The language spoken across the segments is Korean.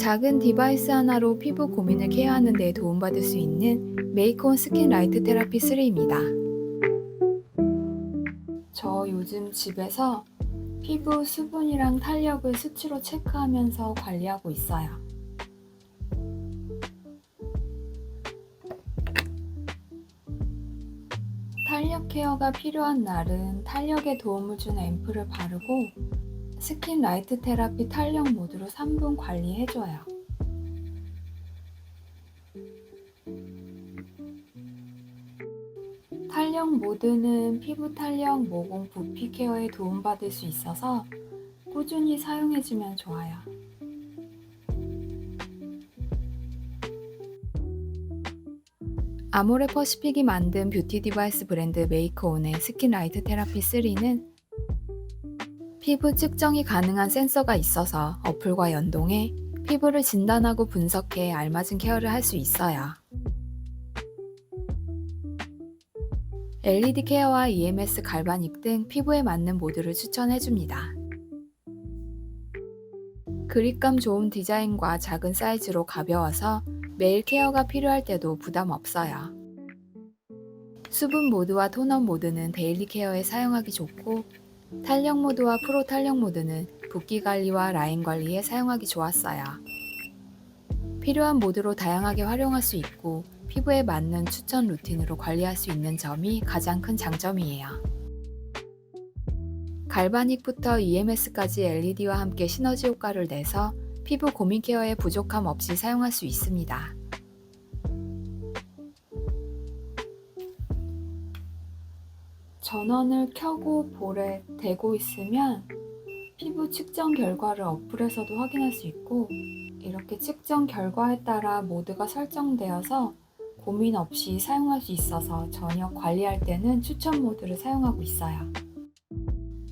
작은 디바이스 하나로 피부 고민을 케어하는 데 도움받을 수 있는 메이크온 스킨 라이트 테라피 3입니다. 저 요즘 집에서 피부 수분이랑 탄력을 수치로 체크하면서 관리하고 있어요. 탄력 케어가 필요한 날은 탄력에 도움을 주는 앰플을 바르고 스킨 라이트 테라피 탄력 모드로 3분 관리해줘요. 탄력 모드는 피부 탄력, 모공, 부피 케어에 도움받을 수 있어서 꾸준히 사용해주면 좋아요. 아모레 퍼시픽이 만든 뷰티 디바이스 브랜드 메이크온의 스킨 라이트 테라피 3는 피부 측정이 가능한 센서가 있어서 어플과 연동해 피부를 진단하고 분석해 알맞은 케어를 할 수 있어요. LED 케어와 EMS 갈바닉 등 피부에 맞는 모드를 추천해줍니다. 그립감 좋은 디자인과 작은 사이즈로 가벼워서 매일 케어가 필요할 때도 부담 없어요. 수분 모드와 톤업 모드는 데일리 케어에 사용하기 좋고 탄력 모드와 프로 탄력 모드는 붓기 관리와 라인 관리에 사용하기 좋았어요. 필요한 모드로 다양하게 활용할 수 있고 피부에 맞는 추천 루틴으로 관리할 수 있는 점이 가장 큰 장점이에요. 갈바닉부터 EMS까지 LED와 함께 시너지 효과를 내서 피부 고민 케어에 부족함 없이 사용할 수 있습니다. 전원을 켜고 볼에 대고 있으면 피부 측정 결과를 어플에서도 확인할 수 있고 이렇게 측정 결과에 따라 모드가 설정되어서 고민 없이 사용할 수 있어서 저녁 관리할 때는 추천 모드를 사용하고 있어요.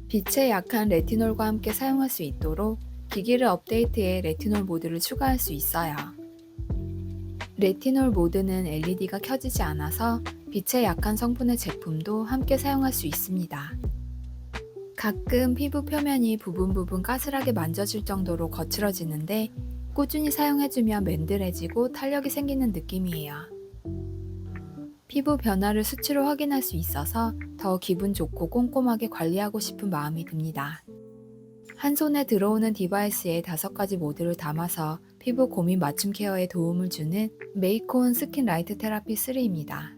빛에 약한 레티놀과 함께 사용할 수 있도록 기기를 업데이트해 레티놀 모드를 추가할 수 있어요. 레티놀 모드는 LED가 켜지지 않아서 빛에 약한 성분의 제품도 함께 사용할 수 있습니다. 가끔 피부 표면이 부분 부분 까슬하게 만져질 정도로 거칠어지는데 꾸준히 사용해주면 맨들해지고 탄력이 생기는 느낌이에요. 피부 변화를 수치로 확인할 수 있어서 더 기분 좋고 꼼꼼하게 관리하고 싶은 마음이 듭니다. 한 손에 들어오는 디바이스에 다섯 가지 모드를 담아서 피부 고민 맞춤 케어에 도움을 주는 메이크온 스킨 라이트 테라피 3입니다.